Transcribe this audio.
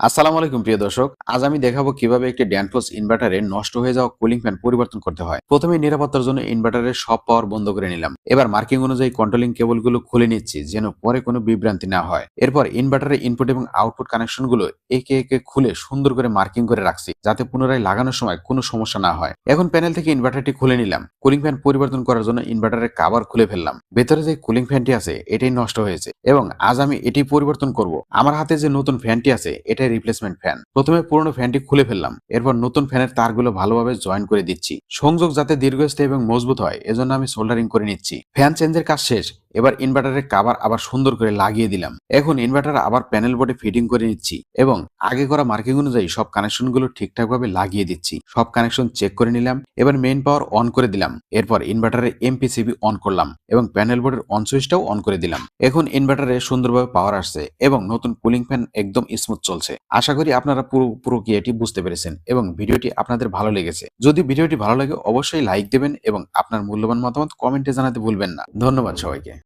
আসসালামু আলাইকুম, প্রিয় দর্শক। আজ আমি দেখাবো কীভাবে একটি ড্যানফোস ইনভার্টারে নষ্ট হয়ে যাওয়া কুলিং ফ্যান পরিবর্তন করতে হয়। প্রথমে নিরাপত্তার জন্য ইনভার্টারের সব পাওয়ার বন্ধ করে নিলাম। এবার মার্কিং অনুযায়ী কন্ট্রোলিং কেবলগুলো খুলে নিচ্ছি, যেন পরে কোনো বিভ্রান্তি না হয়। এরপর ইনভার্টারের ইনপুট এবং আউটপুট কানেকশনগুলো একে একে খুলে সুন্দর করে মার্কিং করে রাখছি, যাতে পুনরায় লাগানোর সময় কোনো সমস্যা না হয়। এখন প্যানেল থেকে ইনভার্টারটি খুলে নিলাম। কুলিং ফ্যান পরিবর্তন করার জন্য ইনভার্টারের কাভার খুলে ফেললাম। ভেতরে যে কুলিং ফ্যানটি আছে, এটাই নষ্ট হয়েছে। এবং আজ আমি এটি পরিবর্তন করব। আমার হাতে যে নতুন ফ্যানটি আছে এটাই রিপ্লেসমেন্ট ফ্যান প্রথমে পুরনো ফ্যানটি খুলে ফেললাম। এরপর নতুন ফ্যানের তারগুলো ভালোভাবে জয়েন করে দিচ্ছি। সংযোগ যাতে দীর্ঘস্থায়ী এবং মজবুত হয়, এজন্য আমি সোল্ডারিং করে নিচ্ছি। ফ্যান চেঞ্জের কাজ শেষ। এবার ইনভার্টারের কাভার আবার সুন্দর করে লাগিয়ে দিলাম। এখন ইনভার্টার আবার প্যানেল বোর্ডে ফিটিং করে নিচ্ছি এবং আগে করা মার্কিং অনুযায়ী সব কানেকশনগুলো ঠিকঠাকভাবে লাগিয়ে দিচ্ছি। সব কানেকশন চেক করে নিলাম, এবার মেইন পাওয়ার অন করে দিলাম। এরপর ইনভার্টারের এমপিসিবি অন করলাম এবং প্যানেল বোর্ডের অন সুইচটাও অন করে দিলাম। এখন ইনভার্টারে সুন্দরভাবে পাওয়ার আসছে এবং নতুন কুলিং ফ্যান একদম স্মুথ চলছে। আশা করি আপনারা পুরো পুরো এটি বুঝতে পেরেছেন এবং ভিডিওটি আপনাদের ভালো লেগেছে। যদি ভিডিওটি ভালো লাগে অবশ্যই লাইক দেবেন এবং আপনার মূল্যবান মতামত কমেন্টে জানাতে ভুলবেন না। ধন্যবাদ সবাইকে।